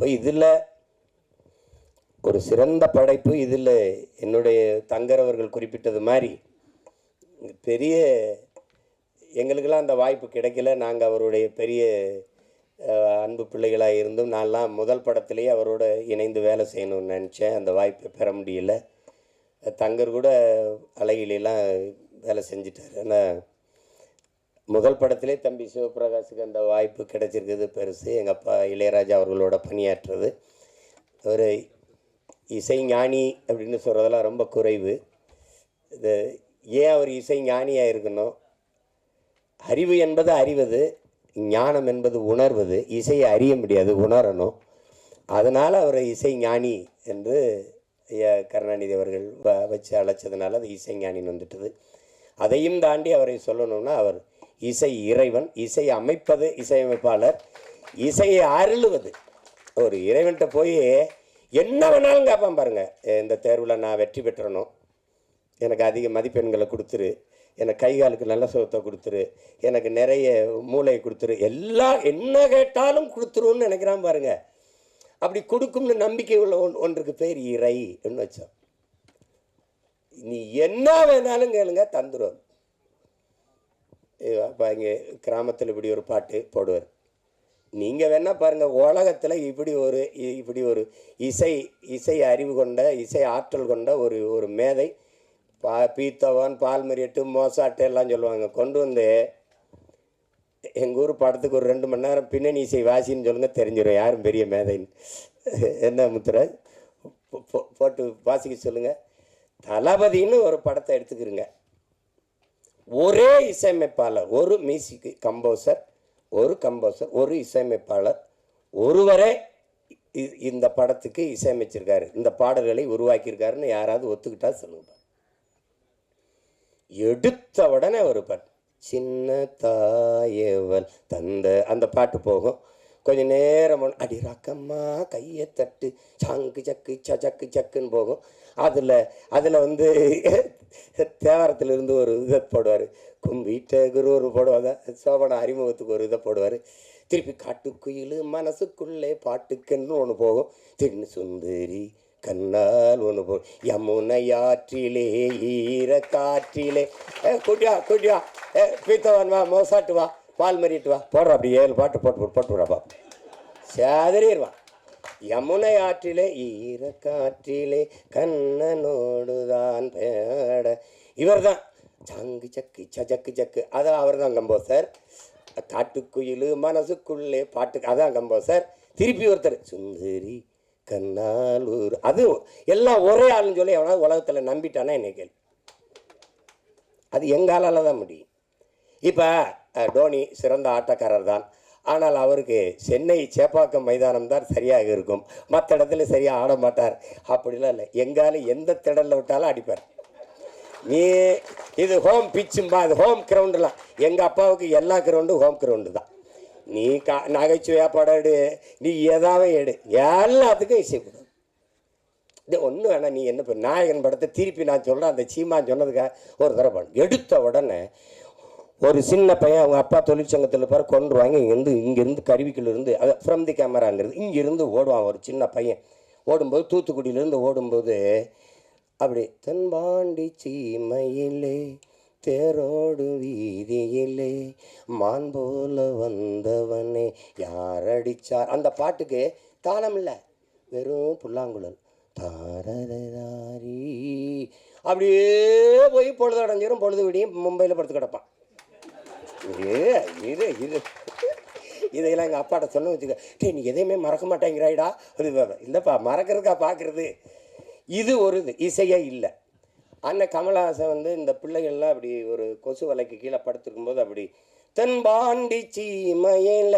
அப்போ இதில் ஒரு சிறந்த படைப்பு இதில் என்னுடைய தங்கரவர்கள் குறிப்பிட்டது மாதிரி. பெரிய எங்களுக்கெல்லாம் அந்த வாய்ப்பு கிடைக்கல. நாங்கள் அவருடைய பெரிய அன்பு பிள்ளைகளாக இருந்தும் நான்லாம் முதல் படத்திலேயே அவரோட இணைந்து வேலை செய்யணும்னு நினச்சேன். அந்த வாய்ப்பை பெற முடியல. தங்கர் கூட அழகிலாம் வேலை செஞ்சிட்டார். ஆனால் முதல் படத்திலே தம்பி சிவபிரகாஷுக்கு அந்த வாய்ப்பு கிடைச்சிருக்குது பெருசு. எங்கள் அப்பா இளையராஜா அவர்களோட பணியாற்றுறது. ஒரு இசை ஞானி அப்படின்னு சொல்கிறதெல்லாம் ரொம்ப குறைவு. இது ஏன் அவர் இசை ஞானியாக இருக்கணும்? அறிவு என்பது அறிவது ஞானம் என்பது உணர்வது. இசையை அறிய முடியாது உணரணும். அதனால் அவரை இசை ஞானி என்று ஐயா கருணாநிதி அவர்கள் வ வச்சு அழைச்சதுனால அது இசை ஞானின்னு வந்துட்டது. அதையும் தாண்டி அவரை சொல்லணும்னா அவர் இசை இறைவன் இசை அமைப்பது இசையமைப்பாளர் இசையை அருளுவது. ஒரு இறைவன்கிட்ட போய் என்ன வேணாலும் கேட்பான் பாருங்கள் இந்த தேர்வில் நான் வெற்றி பெற்றணும் எனக்கு அதிக மதிப்பெண்களை கொடுத்துரு. எனக்கு கை காலுக்கு நல்ல சுகத்தை கொடுத்துரு. எனக்கு நிறைய மூளையை கொடுத்துரு. எல்லாம் என்ன கேட்டாலும் கொடுத்துருன்னு நினைக்கிறான் பாருங்கள் அப்படி கொடுக்கும்னு நம்பிக்கை உள்ள ஒன் ஒன்றுக்கு பேர் இறை என்று வச்சோம் நீ என்ன வேணாலும் கேளுங்க தந்துடும் அப்போ இங்கே கிராமத்தில் இப்படி ஒரு பாட்டு போடுவார் நீங்கள் வேணால் பாருங்கள் உலகத்தில் இப்படி ஒரு இ- இப்படி ஒரு இசை இசை அறிவு கொண்ட இசை ஆற்றல் கொண்ட ஒரு ஒரு மேதை பா பீத்தவன் பால்மரியட்டு மோசாட்டு எல்லாம் சொல்லுவாங்க கொண்டு வந்து எங்கள் ஊர் படத்துக்கு ஒரு ரெண்டு மணி நேரம் பின்னணி இசை வாசின்னு சொல்லுங்கள் தெரிஞ்சிடும் யாரும் பெரிய மேதைன்னு என்ன முத்துராஜ் போ- போட்டு வாசிக்க சொல்லுங்கள் தளபதின்னு ஒரு படத்தை எடுத்துக்கிறேங்க ஒரே இசையமைப்பாளர் ஒரு மியூசிக் கம்போசர் ஒரு கம்போசர் ஒரு இசையமைப்பாளர். ஒருவரே இ- இந்த படத்துக்கு இசையமைச்சிருக்காரு. இந்த பாடல்களை உருவாக்கியிருக்காருன்னு யாராவது ஒத்துக்கிட்டா சொல்லுங்க எடுத்த உடனே ஒரு பாட்டு சின்ன தாயவள் தந்த அந்த பாட்டு போகும். கொஞ்ச நேரம் அடி ரக்கம்மா கையை தட்டு சங்கு சக்கு சக்கு சக்குன்னு போகும். அதில் அதில் வந்து தேவாரத்திலிருந்து ஒரு இதை போடுவார். கும்பிட்ட குரு ஒரு போடுவாங்க. சோபன அறிமுகத்துக்கு ஒரு இதை போடுவார். திருப்பி காட்டுக்குயில் மனசுக்குள்ளே பாட்டுக்குன்னு ஒன்று போகும். தின்னு சுந்தரி கண்ணால் ஒன்று போ யமுனையாற்றிலே ஈர காற்றிலே. ஏ குட்டியா குட்டியா ஏ பீத்தவன் வா மோசாட்டு வா பால் மறிட்டு வா. போடுறா அப்படி ஏழு பாட்டு போட்டு போட்டு போட்டு விடாப்பா சேதறிடுவான் யமுனை ஆற்றிலே ஈர காற்றிலே கண்ணனோடுதான் பேட. இவர் தான் சங்கு சக்கு சஜக்கு சக்கு அதான் அவர் தான் கம்போசர் காட்டுக்குயில் மனசுக்குள்ளே பாட்டுக்கு அதான் கம்போசர் திருப்பி ஒருத்தர் சுந்தரி கண்ணாலூர். அது எல்லாம் ஒரே ஆளுன்னு சொல்லி எவனாவது உலகத்தில் நம்பிட்டானா என்னை கேள்வி அது எங்காலால் தான் முடியும். இப்போ டோனி சிறந்த ஆட்டக்காரர் தான் ஆனால் அவருக்கு சென்னை சேப்பாக்கம் மைதானம் தான் சரியாக இருக்கும். மற்ற இடத்துல சரியாக ஆட மாட்டார். அப்படிலாம் இல்லை. எங்காலும் எந்த திடலில் விட்டாலும் அடிப்பார். நீ இது ஹோம் பிச்சும்பா அது ஹோம் கிரவுண்டுலாம் எங்கள் அப்பாவுக்கு எல்லா கிரவுண்டும் ஹோம் கிரவுண்டு தான். நீ கா நகைச்சுவையாக படம் எடு. நீ எதாவது எடு. எல்லாத்துக்கும் இசை கொடு இது ஒன்றும் வேணாம் நீ என்ன பண்ண நாயகன் படத்தை திருப்பி நான் சொல்கிறேன் அந்த சீமான் சொன்னதுக்காக ஒரு தடவை எடுத்த உடனே ஒரு சின்ன பையன் அவங்க அப்பா தொழிற்சங்கத்தில் பாரு கொண்டுருவாங்க இங்கேருந்து இங்கேருந்து கருவிக்குள்ளேருந்து அது ஃப்ரம் தி கேமராங்கிறது இங்கேருந்து ஓடுவான் ஒரு சின்ன பையன். ஓடும்போது தூத்துக்குடியிலேருந்து ஓடும்போது அப்படி தென்பாண்டி சீமையிலே தேரோடு வீதியிலே மான் போல வந்தவனே யார் அடிச்சார்? அந்த பாட்டுக்கு தாளம் இல்லை. வெறும் புல்லாங்குழல். தாரதாரி அப்படியே போய் பொழுது அடைஞ்சிரும் பொழுது விடியும் மும்பையில் படுத்து கிடப்பான். இது இது இது இதையெல்லாம் எங்கள் அப்பாட்ட சொன்ன வச்சுக்க. டே நீ எதையுமே மறக்க மாட்டேங்கிறாய்டா. அது இல்லைப்பா மறக்கிறதுக்கா பார்க்குறது இது ஒரு இது. இசையே இல்லை. அண்ணன் கமலஹாசன் வந்து இந்த பிள்ளைகள்லாம் அப்படி ஒரு கொசு வலைக்கு கீழே படுத்துருக்கும்போது அப்படி தென்பாண்டி சீமையில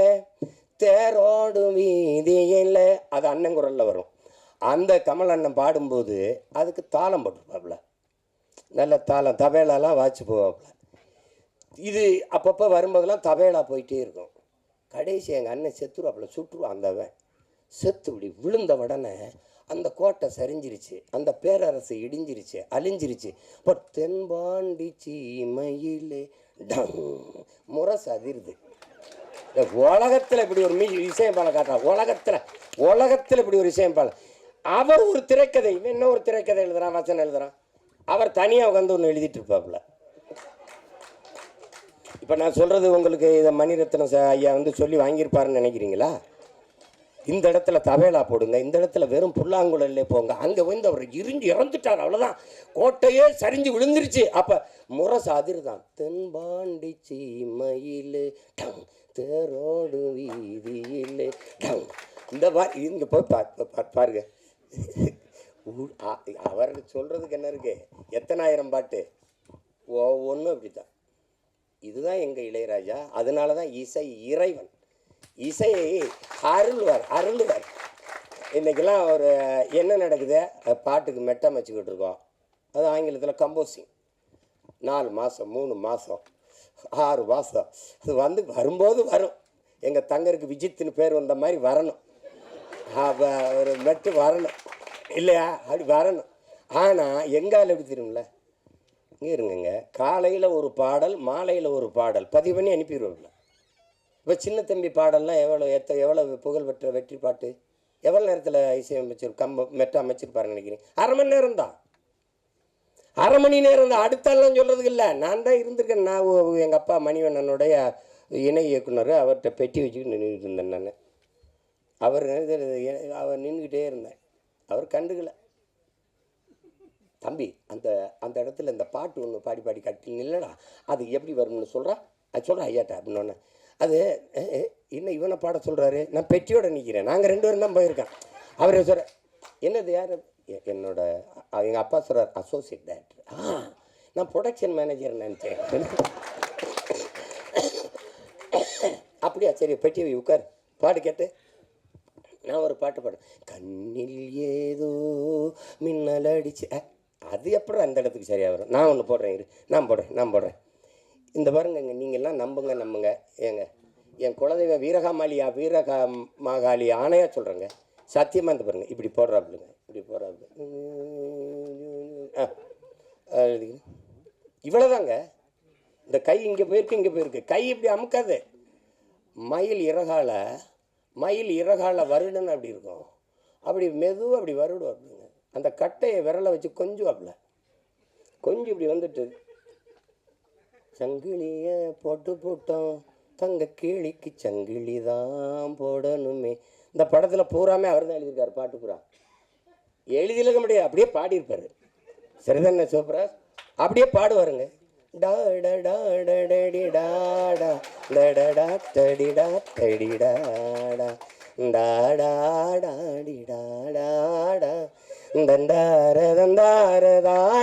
தேரோடு வீதியில் அது அண்ணன் குரலில் வரும். அந்த கமல் அண்ணன் பாடும்போது அதுக்கு தாளம் போட்டிருப்பாப்புல நல்ல தாளம். தபேலாலாம் வாட்சி போவாப்புல இது அப்பப்போ வரும்போதெல்லாம் தபேலா போயிட்டே இருக்கும். கடைசி எங்கள் அண்ணன் செத்துருவாப்புல சுற்றுவான் அந்தவன் செத்து இப்படி விழுந்த உடனே அந்த கோட்டை சரிஞ்சிருச்சு அந்த பேரரசு இடிஞ்சிருச்சு அழிஞ்சிருச்சு. பட் தென்பாண்டி சீமையிலே டம் முரசு அதிருது இந்த உலகத்தில் இப்படி ஒரு மீ இசையம்பாளை காட்டுறான் உலகத்தில் உலகத்தில் இப்படி ஒரு இசையம்பாளை அவர் ஒரு திரைக்கதை இவன் என்ன ஒரு திரைக்கதை எழுதுறான் வசனம் எழுதுறான். அவர் தனியாக உட்காந்து ஒன்று எழுதிட்டு இருப்பாப்புல. இப்போ நான் சொல்கிறது உங்களுக்கு இதை மணிரத்னம் ச- ஐயா வந்து சொல்லி வாங்கியிருப்பாருன்னு நினைக்கிறீங்களா? இந்த இடத்துல தவேலா போடுங்க இந்த இடத்துல வெறும் புல்லாங்குழல்ல போங்க. அங்கே வந்து அவர் இருந்து இறந்துட்டார் அவ்வளோதான் கோட்டையே சரிஞ்சு விழுந்துருச்சு. அப்போ முரசு அதிர்தான். தென்பாண்டி சீமையில் டங் தேரோடு வீதியில் டங். இந்த மாதிரி இங்கே போய் பா பா- பாருங்க. அவர் சொல்கிறதுக்கு என்ன இருக்கு? எத்தனாயிரம் பாட்டு? ஒவ்வொன்றும் அப்படி தான் இதுதான் எங்கள் இளையராஜா. அதனால தான் இசை இறைவன். இசையை அருள்வார் அருள்வார். இன்றைக்கெல்லாம் ஒரு என்ன நடக்குது? பாட்டுக்கு மெட்டம் வச்சுக்கிட்டு இருக்கோம். அது ஆங்கிலத்தில் கம்போசிங் நாலு மாதம் மூணு மாதம் ஆறு மாதம் அது வந்து வரும்போது வரும். எங்கள் தங்கருக்கு விஜித்துன்னு பேர் வந்த மாதிரி வரணும். ஒரு மெட்டு வரணும். இல்லையா? அப்படி வரணும். ஆனால் எங்கால் எப்படி தெரியும்ல? இருங்கங்க காலையில் ஒரு பாடல் மாலையில் ஒரு பாடல். பதிவு பண்ணி அனுப்பிடுவோம்ல இப்போ சின்ன தம்பி பாடல்லாம் எவ்வளோ எத்த எவ்வளோ புகழ் பெற்ற வெற்றி பாட்டு? எவ்வளோ நேரத்தில் இசையமைச்சிரு கம்ப மெட்ட அமைச்சிருப்பாருன்னு நினைக்கிறீங்க? அரை மணி நேரம் தான். அரை மணி நேரம் தான். அடுத்தாலாம் சொல்கிறதுக்கு இல்லை. நான் தான் இருந்திருக்கேன். நான் எங்கள் அப்பா மணிவண்ணனுடைய இணை இயக்குனர். அவர்கிட்ட பெட்டி வச்சுக்கிட்டு நின்றுட்டு இருந்தேன் நான். அவர் அவர் நின்றுக்கிட்டே இருந்தேன். அவர் கண்டுக்கலை. தம்பி அந்த அந்த இடத்துல இந்த பாட்டு ஒன்று பாடி பாடி கட்டி இல்லைடா அது எப்படி வரும்னு சொல்கிறா அது சொல்கிறா ஐயாட்டா அப்படின்னோடனே அது அஹ், என்ன இவனை பாட சொல்கிறாரு நான் பெட்டியோட நிற்கிறேன் நாங்கள் ரெண்டு பேரும் தான் போயிருக்கேன் அவர் சொல்கிற என்னது யார்? எ- என்னோட எங்கள் அப்பா சொல்கிறார் அசோசியேட் டைரக்டர் ஆ நான் ப்ரொடக்ஷன் மேனேஜர் நினச்சேன். அப்படியா? சரி பெட்டி உட்கார். பாடு கேட்டு. நான் ஒரு பாட்டு பாடுறேன். கண்ணில் ஏதோ மின்னல் அடிச்சு அது எப்படி அந்த இடத்துக்கு சரியாக வரும். நான் ஒன்று போடுறேன் இரு. நான் போடுறேன் நான் போடுறேன். இந்த பாருங்கங்க நீங்கள்லாம் நம்புங்க நம்புங்க. ஏங்க என் குலதெய்வம் வீரகாமாலியா வீரகா மாகாளி ஆணையாக சொல்கிறேங்க சத்தியமாக இந்த பாருங்கள் இப்படி போடுறாப்புலுங்க இப்படி போடுறாப்புல. ஆ இவ்வளோதாங்க இந்த கை இங்கே போயிருக்கு இங்கே போயிருக்கு. கை இப்படி அமுக்காது. மயில் இறகால மயில் இறகால வருடுன்னு அப்படி இருக்கும். அப்படி மெதுவாக அப்படி வருடும் அப்படிங்க அந்த கட்டையை விரலை வச்சு கொஞ்சுவாப்புல கொஞ்சம் இப்படி வந்துட்டு சங்கிலிய போட்டு போட்டோம் தங்க கேளிக்கு சங்கிலி தான் போடணுமே இந்த படத்தில் பூராமே அவர் தான் எழுதியிருக்காரு பாட்டு பூரா எழுதியிருக்க முடியாது அப்படியே பாடியிருப்பார் சரிதானே சூப்பராஜ் அப்படியே பாடுவாருங்க டாடா டா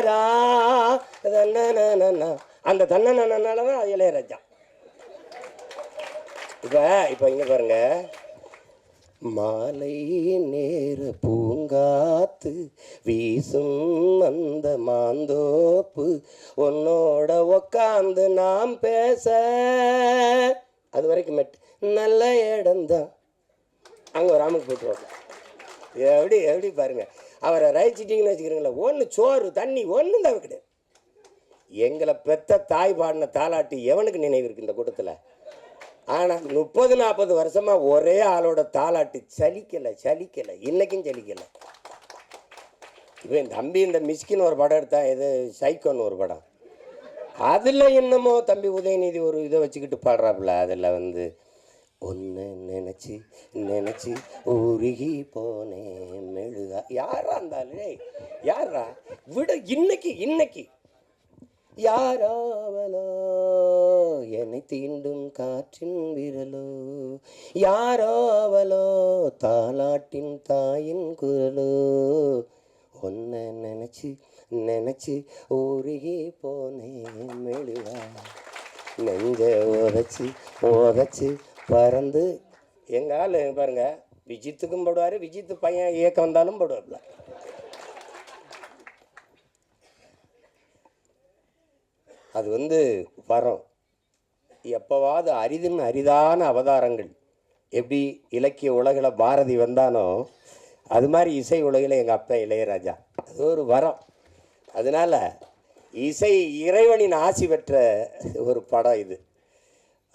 டா அந்த தன்னனால தான் இளையராஜா. இப்போ இப்போ இங்கே பாருங்க. மாலை நேர பூங்காத்து வீசும் அந்த மாந்தோப்பு உன்னோட உக்காந்து நாம் பேச. அது வரைக்கும் மெட் நல்ல இடம்தான் அங்கே ஒரு ஆமுக்கு போட்டுருவாங்க எப்படி எப்படி பாருங்க. அவரை ரசிச்சிட்டிங்கன்னு வச்சுக்கிறீங்களா ஒன்று சோறு தண்ணி ஒன்றும் தவிர கிடையாது. எங்களை பெத்த தாய் பாடின தாலாட்டு எவனுக்கு நினைவு இருக்கு இந்த கூட்டத்தில்? ஆனால் முப்பது நாற்பது வருஷமாக ஒரே ஆளோட தாலாட்டு சலிக்கலை சலிக்கலை இன்னைக்கும் சலிக்கலை. இவன் தம்பி இந்த மிஸ்கின் ஒரு படம் எடுத்தா இது சைக்கோன்னு ஒரு படம். அதில் என்னமோ தம்பி உதயநிதி ஒரு இதை வச்சுக்கிட்டு பாடுறாப்புல அதில் வந்து ஒன்று நினச்சி நினச்சி உருகி போனேன் மெழுகா. யாரா இருந்தாலே யாரா விட இன்னைக்கு இன்னைக்கு. யாராவலோ என்னை தீண்டும் காற்றின் விரலோ. யாராவலோ தாலாட்டின் தாயின் குரலோ. ஒன்ன நினச்சி நினச்சி உருகி போனேன் மெழுவா நெஞ்ச உதச்சி உதச்சி பறந்து எங்கள் ஆள் பாருங்கள் விஜித்துக்கும் போடுவார் விஜித்து பையன் இயக்கம் வந்தாலும் போடுவார்ல அது வந்து வரம். எப்போவாவது அரிதின் அரிதான அவதாரங்கள். எப்படி இலக்கிய உலகில் பாரதி வந்தானோ அது மாதிரி இசை உலகில் எங்கள் அப்பா இளையராஜா. அது ஒரு வரம். அதனால இசை இறைவனின் ஆசி பெற்ற ஒரு படம் இது.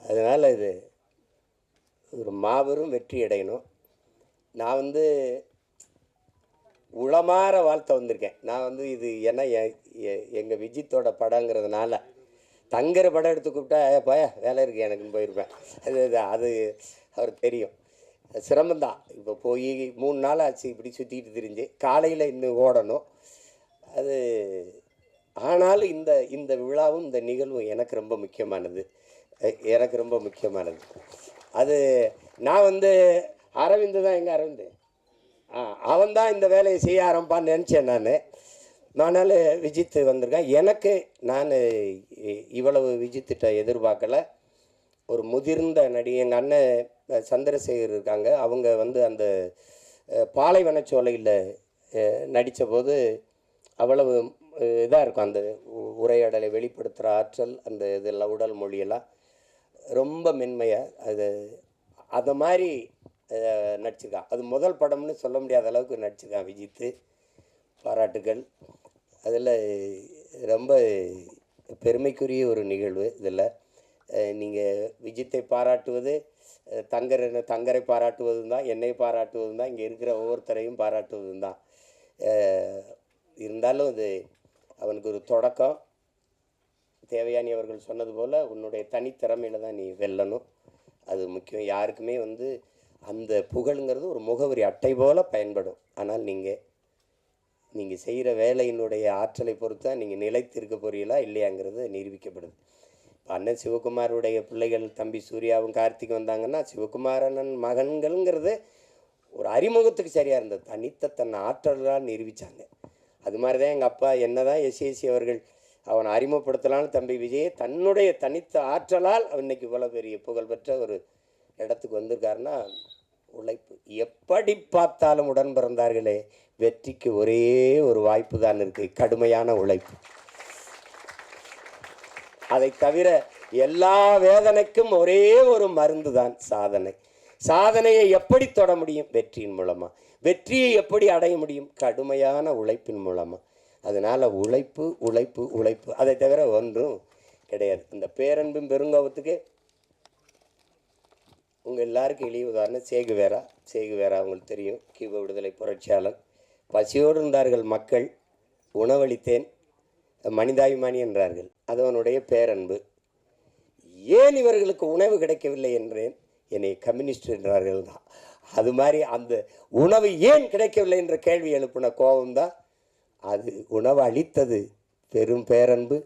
அதனால் இது ஒரு மாபெரும் வெற்றி அடையணும். நான் வந்து உளமாற வாழ்த்த வந்திருக்கேன். நான் வந்து இது ஏன்னா எங்கள் விஜித்தோட படங்கிறதுனால தங்குற படம் எடுத்து கூப்பிட்டா "ஏ, வேலை இருக்கு எனக்குன்னு போயிருப்பேன். அது அது அவர் தெரியும். சிரமந்தான் இப்போ போய் மூணு நாள் ஆச்சு இப்படி சுற்றிட்டு திரிஞ்சு. காலையில் இன்னும் ஓடணும். அது ஆனாலும் இந்த இந்த விழாவும் இந்த நிகழ்வும் எனக்கு ரொம்ப முக்கியமானது. எனக்கு ரொம்ப முக்கியமானது. அது நான் வந்து அரவிந்து தான் எங்கள் அரவிந்து. ஆ அவன் தான் இந்த வேலையை செய்ய ஆரம்பிப்பான்னு நினச்சேன் நான். ஆனாலும் விஜித் வந்திருக்கேன். எனக்கு நான் இவ்வளவு விஜித்திட்ட எதிர்பார்க்கல. ஒரு முதிர்ந்த நடி எங்கள் அண்ணன் சந்திரசேகர் இருக்காங்க. அவங்க வந்து அந்த பாலைவனச்சோலையில் நடித்த போது அவ்வளவு இதாக இருக்கும். அந்த உரையாடலை வெளிப்படுத்துகிற ஆற்றல் அந்த இதெல்லாம் உடல் மொழியெல்லாம். ரொம்ப மென்மையாக அது அதை மாதிரி நடிச்சிருக்கான் அது முதல் படம்னு சொல்ல முடியாத அளவுக்கு நடிச்சிருக்கான் விஜித்து பாராட்டுகள். அதில் ரொம்ப பெருமைக்குரிய ஒரு நிகழ்வு இதில். நீங்கள் விஜித்தை பாராட்டுவது தங்கர் தங்கரை பாராட்டுவதும் தான் என்னை பாராட்டுவதும் தான் இங்கே இருக்கிற ஒவ்வொருத்தரையும் பாராட்டுவதும் தான். இருந்தாலும் அது அவனுக்கு ஒரு தொடக்கம். தேவையானி அவர்கள் சொன்னது போல் உன்னுடைய தனித்திறமையில தான் நீ வெல்லணும். அது முக்கியம். யாருக்குமே வந்து அந்த புகழுங்கிறது ஒரு முகவரி அட்டை போல் பயன்படும். ஆனால் நீங்கள் நீங்கள் செய்கிற வேலையினுடைய ஆற்றலை பொறுத்து தான் நீங்கள் நிலைத்திருக்க போறீங்களா இல்லையாங்கிறது நிரூபிக்கப்படுது. இப்போ அண்ணன் சிவகுமாருடைய பிள்ளைகள் தம்பி சூர்யாவும் கார்த்திக் வந்தாங்கன்னா சிவகுமாரனன் மகன்கள்ங்கிறது ஒரு அறிமுகத்துக்கு சரியாக இருந்தது. தனித்த தன் ஆற்றலால் நிரூபித்தாங்க அது மாதிரி தான் எங்கள் அப்பா என்னதான் எஸ்எஸ்சி அவர்கள் அவனை அறிமுகப்படுத்தலான்னு தம்பி விஜயை தன்னுடைய தனித்த ஆற்றலால் அவன் இன்னைக்கு இவ்வளோ பெரிய புகழ்பெற்ற ஒரு இடத்துக்கு வந்திருக்காருன்னா உழைப்பு. எப்படி பார்த்தாலும் உடன் பிறந்தார்களே வெற்றிக்கு ஒரே ஒரு வாய்ப்பு தான் இருக்குது கடுமையான உழைப்பு. அதை தவிர எல்லா வேதனைக்கும் ஒரே ஒரு மருந்து தான் சாதனை. சாதனையை எப்படி தொட முடியும்? வெற்றியின் மூலமாக வெற்றியை எப்படி அடைய முடியும்? கடுமையான உழைப்பின் மூலமாக அதனால் உழைப்பு உழைப்பு உழைப்பு. அதை தவிர ஒன்றும் கிடையாது. இந்த பேரன்பும் பெருங்கோபத்துக்கு உங்கள் எல்லாருக்கும் இழிவு உதாரணம் சேகுவேரா. சேகுவேரா அவங்களுக்கு தெரியும். கியூப விடுதலை புரட்சியாளர். பசியோடு இருந்தார்கள் மக்கள். உணவளித்தேன். மனிதாபிமானி என்றார்கள். அது அவனுடைய பேரன்பு. ஏன் இவர்களுக்கு உணவு கிடைக்கவில்லை என்றேன்? என்னை கம்யூனிஸ்ட் என்றார்கள் தான். அது மாதிரி அந்த உணவு ஏன் கிடைக்கவில்லை என்ற கேள்வி எழுப்பின கோபம்தான் அது உணவு அளித்தது பெரும் பேரன்பு.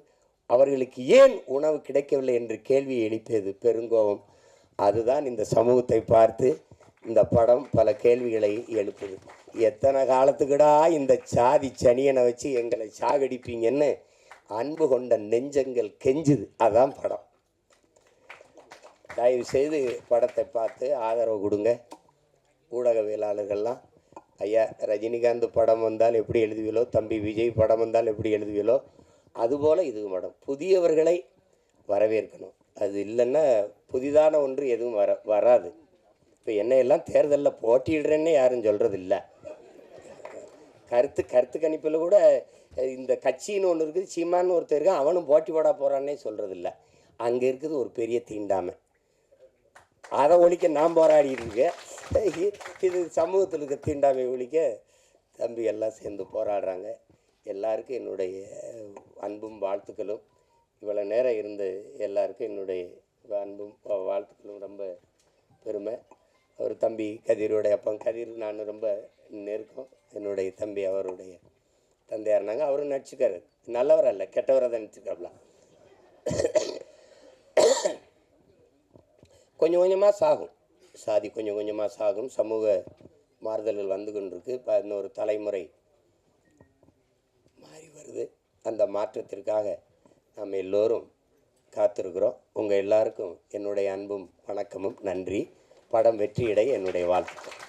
அவர்களுக்கு ஏன் உணவு கிடைக்கவில்லை என்று கேள்வியை எழுப்பியது பெருங்கோபம். அதுதான் இந்த சமூகத்தை பார்த்து இந்த படம் பல கேள்விகளை எழுப்புது. எத்தனை காலத்துக்குடா இந்த சாதி சனியனை வச்சு எங்களை சாகடிப்பீங்கன்னு அன்பு கொண்ட நெஞ்சங்கள் கெஞ்சுது. அதான் படம். தயவு செய்து படத்தை பார்த்து ஆதரவு கொடுங்க. ஊடகவியலாளர்கள்லாம் ஐயா ரஜினிகாந்த் படம் வந்தால் எப்படி எழுதுவீலோ தம்பி விஜய் படம் வந்தால் எப்படி எழுதுவீலோ அதுபோல் இது படம் புதியவர்களை வரவேற்கணும். அது இல்லைன்னா புதிதான ஒன்று எதுவும் வர வராது. இப்போ என்னையெல்லாம் தேர்தலில் போட்டியிடுறேன்னே யாரும் சொல்கிறது இல்லை கருத்து கருத்து கணிப்பில் கூட இந்த கட்சின்னு ஒன்று இருக்குது சீமான்னு ஒருத்தர் இருக்கான் அவனும் போட்டி போட போகிறான்னே சொல்கிறது இல்லை அங்கே இருக்குது ஒரு பெரிய தீண்டாமை. அதை ஒழிக்க நான் போராடிட்டு இருக்கேன் இது சமூகத்தில் இருக்க தீண்டாமை ஒழிக்க தம்பி எல்லாம் சேர்ந்து போராடுறாங்க. எல்லாருக்கும் என்னுடைய அன்பும் வாழ்த்துக்களும். இவ்வளோ நேரம் இருந்து எல்லாருக்கும் என்னுடைய அன்பும் வாழ்த்துக்களும் ரொம்ப பெருமை. அவர் தம்பி கதிரோடைய அப்பா கதிர் நான் ரொம்ப நெருக்கம். என்னுடைய தம்பி அவருடைய தந்தையார்னாங்க அவரும் நடிச்சுக்காரு. நல்லவர் அல்ல கெட்டவராக தான் நடிச்சிருக்காப்ல கொஞ்சம் கொஞ்சமாக சாகும் சாதி கொஞ்சம் கொஞ்சமாக சாகும் சமூக மாறுதல்கள் வந்து கொண்டிருக்கு. இப்போ இன்னொரு தலைமுறை மாறி வருது. அந்த மாற்றத்திற்காக நாம் எல்லோரும் காத்திருக்கிறோம். உங்கள் எல்லாருக்கும் என்னுடைய அன்பும் வணக்கமும். நன்றி. படம் வெற்றியடைய என்னுடைய வாழ்த்துக்கள்.